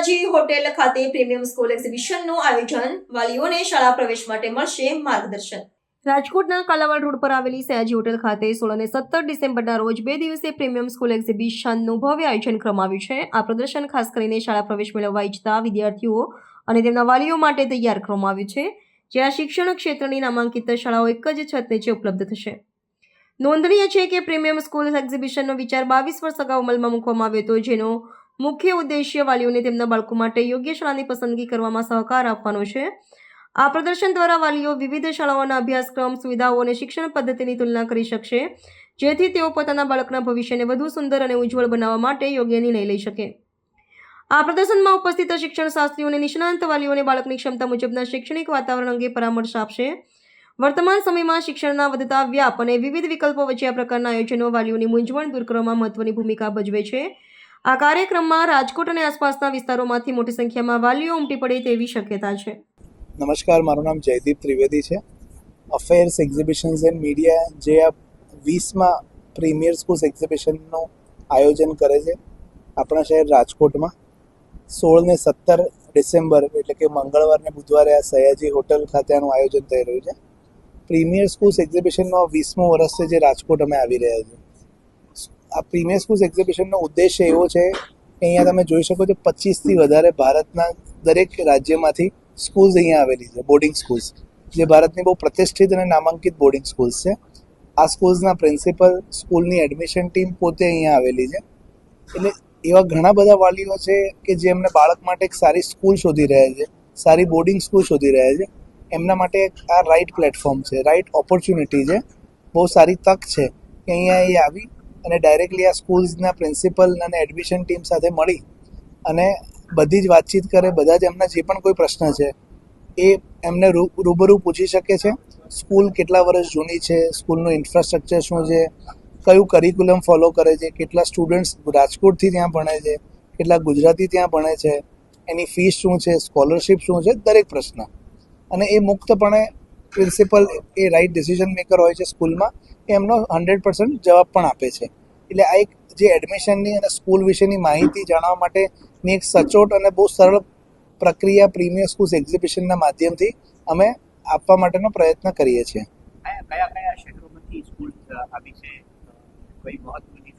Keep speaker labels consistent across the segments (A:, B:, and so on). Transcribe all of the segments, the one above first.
A: Sayaji hotel ખાતે premium school એક્ઝિબિશનનું આયોજન. વાલીઓને શાળા પ્રવેશ માટે મળશે માર્ગદર્શન. રાજકોટના કાલાવાડ રોડ પર આવેલી સયાજી હોટેલ ખાતે સોળ અને સત્તર ડિસેમ્બરના રોજ બે દિવસીય પ્રીમિયમ સ્કૂલ એક્ઝિબિશનનું ભવ્ય આયોજન કરવામાં આવ્યું છે. આ પ્રદર્શન ખાસ કરીને શાળા પ્રવેશ મેળવવા ઈચ્છતા વિદ્યાર્થીઓ અને તેમના વાલીઓ માટે તૈયાર કરવામાં આવ્યું છે, જ્યાં શિક્ષણ ક્ષેત્રની નામાંકિત શાળાઓ એક જ છત નીચે ઉપલબ્ધ થશે. નોંધનીય છે કે પ્રીમિયમ સ્કૂલ એક્ઝિબિશનનો વિચાર બાવીસ વર્ષ અગાઉ અમલમાં મૂકવામાં આવ્યો હતો, જેનો મુખ્ય ઉદ્દેશ્ય વાલીઓને તેમના બાળકો માટે યોગ્ય શાળાની પસંદગી કરવામાં સહકાર આપવાનો છે. આ પ્રદર્શન દ્વારા વાલીઓ વિવિધ શાળાઓના અભ્યાસક્રમ, સુવિધાઓ અને શિક્ષણ પદ્ધતિની તુલના કરી શકશે, જેથી તેઓ પોતાના બાળકના ભવિષ્યને વધુ સુંદર અને ઉજ્જવળ બનાવવા માટે યોગ્ય નિર્ણય લઈ શકે. આ પ્રદર્શનમાં ઉપસ્થિત શિક્ષણ શાસ્ત્રીઓ અને નિષ્ણાંત વાલીઓને બાળકની ક્ષમતા મુજબના શૈક્ષણિક વાતાવરણ અંગે પરામર્શ આપશે. વર્તમાન સમયમાં શિક્ષણના વધતા વ્યાપ અને વિવિધ વિકલ્પો વચ્ચે આ પ્રકારના આયોજનો વાલીઓની મૂંઝવણ દૂર કરવામાં મહત્વની ભૂમિકા ભજવે છે. આ કાર્યક્રમમાં રાજકોટ અને આસપાસના વિસ્તારોમાંથી મોટી સંખ્યામાં વાલીઓ ઉમટી પડે તેવી શક્યતા છે.
B: નમસ્કાર, મારું નામ જયદીપ ત્રિવેદી છે. અફેર્સ એક્ઝિબિશન્સ એન્ડ મીડિયા જે આ વીસમાં પ્રીમિયર સ્કૂલ્સ એક્ઝિબિશનનું આયોજન કરે છે આપણા શહેર રાજકોટમાં. સોળ ને સત્તર ડિસેમ્બર એટલે કે મંગળવાર ને બુધવારે આ સયાજી હોટલ ખાતે આનું આયોજન થઈ રહ્યું છે. પ્રીમિયર સ્કૂલ્સ એક્ઝિબિશનનો વીસમો વર્ષ છે જે રાજકોટ અમે આવી રહ્યા છીએ. આ પ્રીમિયર સ્કૂલ્સ એક્ઝિબિશનનો ઉદ્દેશ્ય એવો છે કે અહીંયા તમે જોઈ શકો છો પચીસથી વધારે ભારતના દરેક રાજ્યમાંથી સ્કૂલ્સ અહીંયા આવેલી છે બોર્ડિંગ સ્કૂલ્સ જે ભારતની બહુ પ્રતિષ્ઠિત અને નામાંકિત બોર્ડિંગ સ્કૂલ્સ છે. આ સ્કૂલ્સના પ્રિન્સિપલ સ્કૂલની એડમિશન ટીમ પોતે અહીંયા આવેલી છે. એટલે એવા ઘણા બધા વાલીઓ છે કે જે એમને બાળક માટે એક સારી સ્કૂલ શોધી રહ્યા છે, સારી બોર્ડિંગ સ્કૂલ શોધી રહ્યા છે. એમના માટે આ રાઈટ પ્લેટફોર્મ છે રાઈટ ઓપોર્ચ્યુનિટી છે. બહુ સારી તક છે કે અહીંયા એ આવી અને ડાયરેક્ટલી આ સ્કૂલ્સના પ્રિન્સિપલ અને એડમિશન ટીમ સાથે મળી અને બધી જ વાતચીત કરે, બધા જ એમના જે પણ કોઈ પ્રશ્ન છે, એ એમને રૂબરૂ પૂછી શકે છે. સ્કૂલ કેટલા વર્ષ જૂની છે સ્કૂલનું ઇન્ફ્રાસ્ટ્રક્ચર શું છે, કયું કરિક્યુલમ ફોલો કરે છે, કેટલા સ્ટુડન્ટ્સ રાજકોટથી ત્યાં ભણે છે, કેટલા ગુજરાતી ત્યાં ભણે છે, એની ફીસ શું છે સ્કોલરશિપ શું છે, દરેક પ્રશ્ન. અને એ મુક્તપણે પ્રિન્સિપલ એ રાઈટ ડિસિઝન મેકર હોય છે સ્કૂલમાં એમનો હંડ્રેડ પર્સન્ટ જવાબ પણ આપે છે. એટલે આ એક જે એડમિશનની અને સ્કૂલ વિશેની માહિતી જાણવા માટેની એક સચોટ અને બહુ સરળ પ્રક્રિયા પ્રીમિયર સ્કૂલ્સ એક્ઝિબિશનના માધ્યમથી અમે આપવા માટેનો પ્રયત્ન કરીએ છીએ.
C: કયા કયા કયા શહેરોમાંથી સ્કૂલ આવી છે? કઈ મહત્વની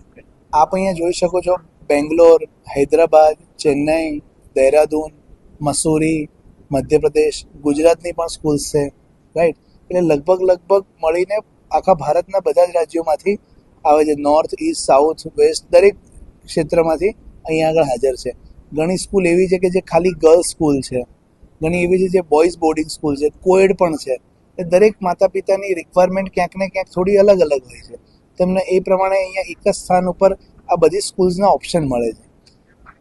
C: સ્કૂલ
B: આપ અહીંયા જોઈ શકો છો બેંગ્લોર હૈદરાબાદ ચેન્નઈ દહેરાદૂન મસૂરી મધ્યપ્રદેશ ગુજરાતની પણ સ્કૂલ્સ છે રાઈટ? એટલે લગભગ લગભગ મળીને આખા ભારતના બધા જ રાજ્યોમાંથી આવે છે નોર્થ ઇસ્ટ સાઉથ વેસ્ટ દરેક ક્ષેત્રમાંથી અહીંયા આગળ હાજર છે. ઘણી સ્કૂલ એવી છે કે જે ખાલી ગર્લ્સ સ્કૂલ છે. ઘણી એવી છે જે બોયઝ બોર્ડિંગ સ્કૂલ છે. કોએડ પણ છે. એ દરેક માતા પિતાની રિક્વાયરમેન્ટ ક્યાંક ને ક્યાંક થોડી અલગ અલગ હોય છે. તેમને એ પ્રમાણે અહીંયા એક જ સ્થાન ઉપર આ બધી સ્કૂલ્સના ઓપ્શન મળે છે.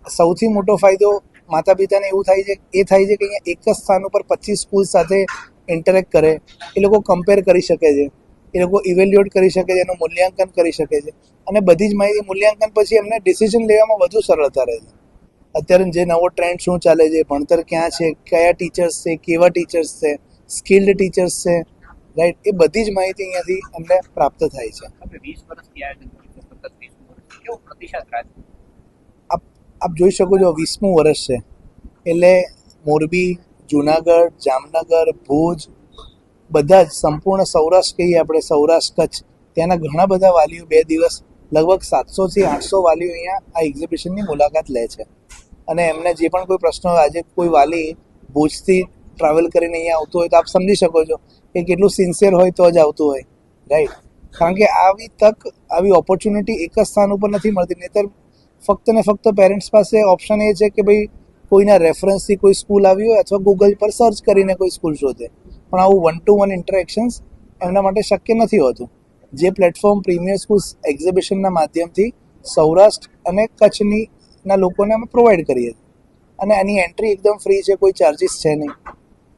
B: સૌથી મોટો ફાયદો માતા પિતાને એવું થાય છે, એ થાય છે કે અહીંયા એક જ સ્થાન ઉપર પચીસ સ્કૂલ સાથે ઇન્ટરેક્ટ કરે. એ લોકો કમ્પેર કરી શકે છે. એ લોકો ઇવેલ્યુએટ કરી શકે છે એનું મૂલ્યાંકન કરી શકે છે. અને બધી જ માહિતી મૂલ્યાંકન પછી એમને ડિસિઝન લેવામાં વધુ સરળતા રહે છે. અત્યારે જે નવો ટ્રેન્ડ શું ચાલે છે ભણતર ક્યાં છે કયા ટીચર્સ છે કેવા ટીચર્સ છે સ્કિલ્ડ ટીચર્સ છે રાઈટ એ બધી જ માહિતી અહીંયાથી અમને પ્રાપ્ત થાય છે? આપ આપ જોઈ શકો છો વીસમું વર્ષ છે. એટલે મોરબી જુનાગઢ જામનગર ભુજ બધા જ સંપૂર્ણ સૌરાષ્ટ્ર કહીએ આપણે, સૌરાષ્ટ્ર કચ્છ. ત્યાંના ઘણા બધા વાલીઓ બે દિવસ, લગભગ સાતસોથી આઠસો વાલીઓ અહીંયા આ એક્ઝિબિશનની મુલાકાત લે છે. અને એમને જે પણ કોઈ પ્રશ્ન આજે કોઈ વાલી ભુજથી ટ્રાવેલ કરીને અહીંયા આવતું હોય તો આપ સમજી શકો છો કે કેટલું સિન્સિયર હોય તો જ આવતું હોય. રાઈટ કારણ કે આવી તક, આવી ઓપોર્ચ્યુનિટી એક જ સ્થાન ઉપર નથી મળતી. નહીતર ફક્ત ને ફક્ત પેરેન્ટ્સ પાસે ઓપ્શન એ છે કે ભાઈ કોઈના રેફરન્સથી કોઈ સ્કૂલ આવી હોય અથવા ગૂગલ પર સર્ચ કરીને કોઈ સ્કૂલ શોધે. પણ આવું વન ટુ વન ઇન્ટરેક્શન્સ એમના માટે શક્ય નથી હોતું. જે પ્લેટફોર્મ પ્રીમિયર સ્કૂલ એક્ઝિબિશનના માધ્યમથી સૌરાષ્ટ્ર અને કચ્છની ના લોકોને અમે પ્રોવાઈડ કરીએ. અને એની એન્ટ્રી એકદમ ફ્રી છે, કોઈ ચાર્જિસ છે નહીં.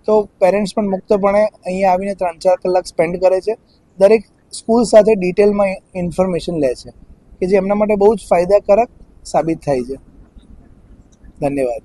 B: તો પેરેન્ટ્સ પણ મુક્તપણે અહીંયા આવીને ત્રણ ચાર કલાક સ્પેન્ડ કરે છે. દરેક સ્કૂલ સાથે ડિટેલમાં ઇન્ફોર્મેશન લે છે, કે જે એમના માટે બહુ જ ફાયદાકારક સાબિત થાય છે. ધન્યવાદ.